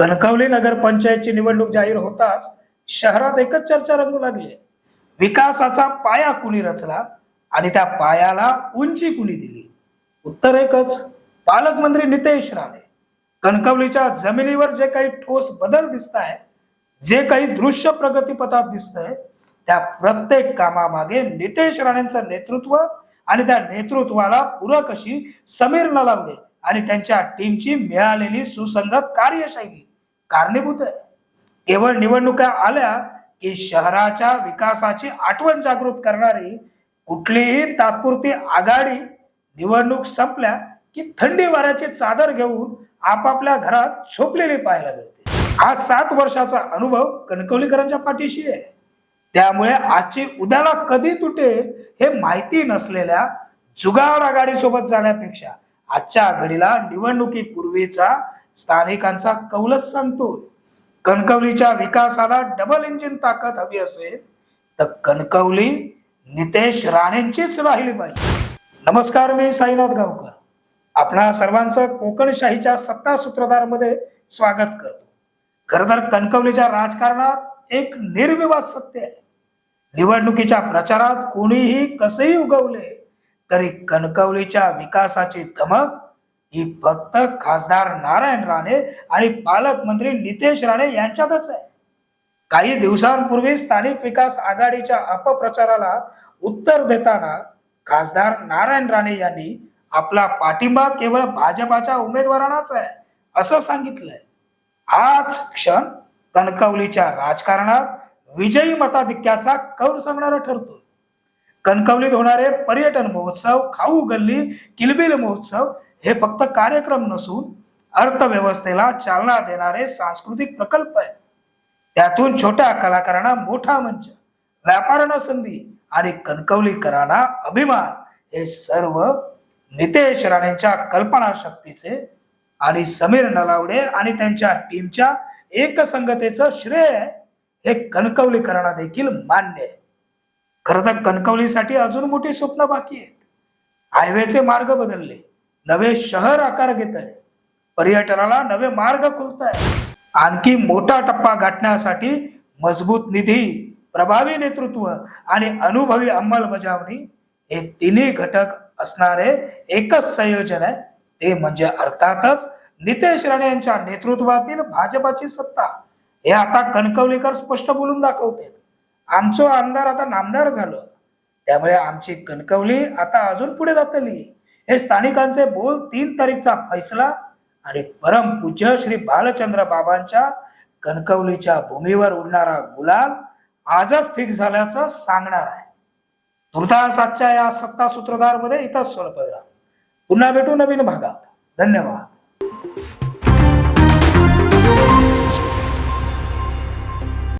कणकवली नगरपंचायतची निवडणूक जाहीर होताच शहरात एकच चर्चा रंगू लागली. विकासाचा पाया कुणी रचला आणि त्या पायाला उंची कुणी दिली? उत्तर एकच पालकमंत्री नितेश राणे. कणकवलीच्या जमिनीवर जे काही ठोस बदल दिसत आहेत जे काही दृश्य प्रगतीपथात दिसतंय त्या प्रत्येक कामामागे नितेश राणेंचं नेतृत्व आणि त्या नेतृत्वाला पूरक अशी समीर नलावडे आणि त्यांच्या टीमची मिळालेली सुसंगत कार्यशैली कारणीभूत आहे. केवळ निवडणुका आल्या की शहराच्या विकासाची आठवण जागृत करणारी कुठलीही तात्पुरती आघाडी निवडणूक संपल्या की थंडी वाऱ्याची चादर घेऊन आपापल्या घरात झोपलेली पाहायला मिळते. हा सात वर्षाचा अनुभव कणकवलीकरांच्या पाठीशी आहे. त्यामुळे आजची उद्याला कधी तुटेल हे माहिती नसलेल्या जुगाड आघाडीसोबत जाण्यापेक्षा आजच्या आघाडीला निवडणुकीपूर्वीचा स्थानिकांचा कौलच सांगतो. कणकवलीच्या विकासाला डबल इंजिन ताकद हवी असेल तर कणकवली नितेश राणेंचीच राहिली पाहिजे. नमस्कार मी साईनाथ गावकर. आपणा सर्वांचं कोकणशाहीच्या सत्ता सूत्रधारमध्ये स्वागत करतो. खर तर कणकवलीच्या राजकारणात एक निर्विवाद सत्य आहे. निवडणुकीच्या प्रचारात कोणीही कसेही उगवले तरी कणकवलीच्या विकासाची धमक ही फक्त खासदार नारायण राणे आणि पालकमंत्री नितेश राणे यांच्यातच आहे. काही दिवसांपूर्वी स्थानिक विकास आघाडीच्या अपप्रचाराला उत्तर देताना खासदार नारायण राणे यांनी आपला पाठिंबा केवळ भाजपाच्या उमेदवारांनाच आहे असं सांगितलंय. हाच क्षण कणकवलीच्या राजकारणात विजयी मताधिक्याचा कौल सांगणारा ठरतो कणकवलीत होणारे पर्यटन महोत्सव खाऊ गल्ली किलबिल महोत्सव हे फक्त कार्यक्रम नसून अर्थव्यवस्थेला चालना देणारे सांस्कृतिक प्रकल्प आहे. त्यातून छोट्या कलाकारांना मोठा मंच व्यापारांना संधी आणि कणकवलीकरांना अभिमान हे सर्व नितेश राणेंच्या कल्पनाशक्तीचे आणि समीर नलावडे आणि त्यांच्या टीमच्या एकसंगतेचं श्रेय हे कणकवलीकरांना देखील मान्य आहे. खरं तर कणकवलीसाठी अजून मोठी स्वप्न बाकी आहेत हायवेचे मार्ग बदलले. नवे शहर आकार घेत आहे. पर्यटनाला नवे मार्ग खुलत आहे. आणखी मोठा टप्पा गाठण्यासाठी मजबूत निधी प्रभावी नेतृत्व आणि अनुभवी अंमलबजावणी हे तिन्ही घटक असणारे एकच संयोजन आहे. ते म्हणजे अर्थातच नितेश राणे यांच्या नेतृत्वातील भाजपाची सत्ता. हे आता कणकवलीकर स्पष्ट बोलून दाखवते. आमचं आमदार आता नामदार झालं. त्यामुळे आमची कणकवली आता अजून पुढे जातली. हे स्थानिकांचे बोल तीन तारीखचा फैसला आणि परमपूज्य श्री बालचंद्र बाबांच्या कणकवलीच्या भूमीवर उडणारा गुलाल आजच फिक्स झाल्याचं सांगणार आहे. तुर्तास आजच्या या सत्ता सूत्रधारमध्ये इथंच सोलपविरा पुन्हा भेटू नवीन भागात. धन्यवाद.